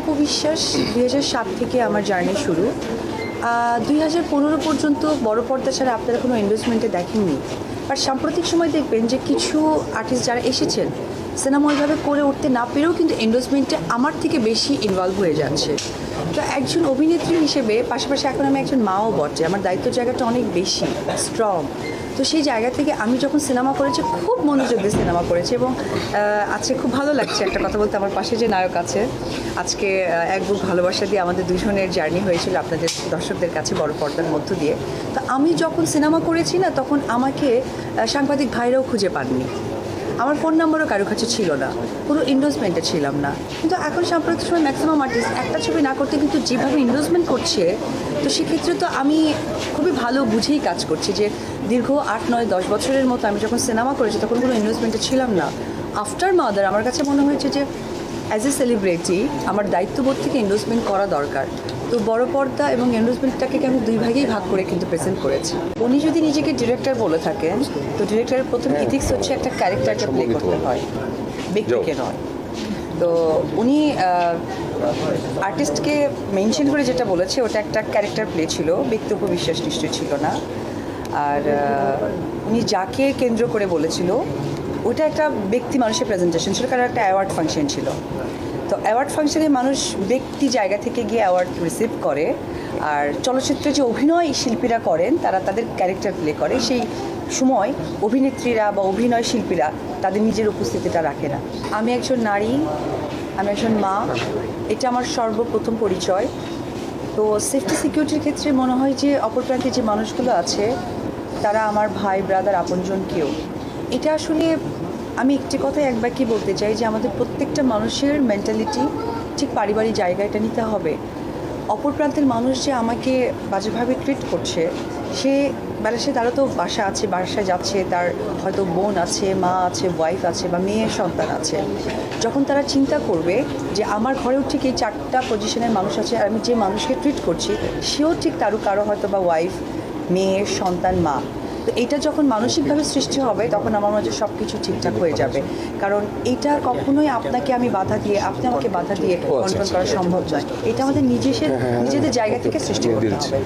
অপু বিশ্বাস দুই হাজার সাত থেকে আমার জার্নি শুরু। দুই হাজার পনেরো পর্যন্ত বড় পর্দা ছাড়া আপনারা কোনো ইনভেস্টমেন্টে দেখেননি। বাট সাম্প্রতিক সময় দেখবেন যে কিছু আর্টিস্ট যারা এসেছেন সিনেমা ওইভাবে করে উঠতে না পেরেও কিন্তু এন্ডোসমেন্টে আমার থেকে বেশি ইনভলভ হয়ে যাচ্ছে। তো একজন অভিনেত্রী হিসেবে, পাশাপাশি এখন আমি একজন মাও বটে, আমার দায়িত্ব জায়গাটা অনেক বেশি স্ট্রং তো সেই জায়গা থেকে আমি যখন সিনেমা করেছি, খুব মনোযোগ দিয়ে সিনেমা করেছি এবং আজকে খুব ভালো লাগছে একটা কথা বলতে। আমার পাশে যে নায়ক আছে, আজকে এক বুক ভালোবাসা দিয়ে আমাদের দুজনের জার্নি হয়েছিল আপনাদের দর্শকদের কাছে বড় পর্দার মধ্য দিয়ে। তো আমি যখন সিনেমা করেছি না, তখন আমাকে সাংবাদিক ভাইরাও খুঁজে পাননি। আমার ফোন নাম্বারও কারও কাছে ছিল না। পুরো ইনভেস্টমেন্টে ছিলাম না। কিন্তু এখন সাম্প্রতিক সময় ম্যাক্সিমাম আর্টিস্ট একটা ছবি না করতে কিন্তু যেভাবে ইনভেস্টমেন্ট করছে, তো সেক্ষেত্রে তো আমি খুবই ভালো বুঝেই কাজ করছি যে দীর্ঘ আট, নয়, দশ বছরের মতো আমি যখন সিনেমা করেছি তখন কোনো ইনভেস্টমেন্টে ছিলাম না। আফটার মাদার আমার কাছে মনে হয়েছে যে অ্যাজ এ সেলিব্রিটি আমার দায়িত্ববোধ থেকে ইনভেস্টমেন্ট করা দরকার। তো বড় পর্দা এবং ইনভেস্টমেন্টটাকে আমি দুই ভাগেই ভাগ করে কিন্তু প্রেজেন্ট করেছি। উনি যদি নিজেকে ডিরেক্টর বলে থাকেন তো ডিরেক্টরের প্রথম ইথিক্স হচ্ছে একটা ক্যারেক্টারকে প্লে করতে হয় ব্যক্তিকে নয়। তো উনি আর্টিস্টকে মেনশন করে যেটা বলেছে ওটা একটা ক্যারেক্টার প্লে ছিল ব্যক্তি উপবিশ্বাস নিশ্চয় ছিল না। আর উনি যাকে কেন্দ্র করে বলেছিল ওটা একটা ব্যক্তি মানুষের প্রেজেন্টেশন ছিল, কারণ একটা অ্যাওয়ার্ড ফাংশন ছিল। তো অ্যাওয়ার্ড ফাংশনে মানুষ ব্যক্তি জায়গা থেকে গিয়ে অ্যাওয়ার্ড রিসিভ করে, আর চলচ্চিত্রে যে অভিনয় শিল্পীরা করেন, তারা তাদের ক্যারেক্টার প্লে করে। সেই সময় অভিনেত্রীরা বা অভিনয় শিল্পীরা তাদের নিজের উপস্থিতিটা রাখে না। আমি একজন নারী, আমি একজন মা, এটা আমার সর্বপ্রথম পরিচয়। তো সেফটি সিকিউরিটির ক্ষেত্রে মনে হয় যে, অপর প্রান্তে যে মানুষগুলো আছে, তারা আমার ভাই ব্রাদার আপনজন কেউ। এটা আসলে আমি একটি কথাই একবার কি বলতে চাই যে আমাদের প্রত্যেকটা মানুষের মেন্টালিটি ঠিক পারিবারিক জায়গা এটা নিতে হবে। অপর প্রান্তের মানুষ যে আমাকে বাজেভাবে ট্রিট করছে, সে বেলা সে তারও তো বাসা আছে, বাসায় যাচ্ছে, তার হয়তো বোন আছে, মা আছে ওয়াইফ আছে বা মেয়ের সন্তান আছে। যখন তারা চিন্তা করবে যে আমার ঘরেও ঠিক এই চারটা পজিশনের মানুষ আছে, আর আমি যে মানুষকে ট্রিট করছি, সেও ঠিক তারও কারও হয়তো বা ওয়াইফ মেয়ের সন্তান, মা। তো এটা যখন মানসিকভাবে সৃষ্টি হবে তখন আমার মাঝে সব কিছু ঠিকঠাক হয়ে যাবে। কারণ এটা কখনোই আপনাকে আমি বাধা দিয়ে আপনি আমাকে বাধা দিয়ে কন্ট্রোল করা সম্ভব নয়। এটা আমাদের নিজেদের নিজেদের জায়গা থেকে সৃষ্টি করতে হবে।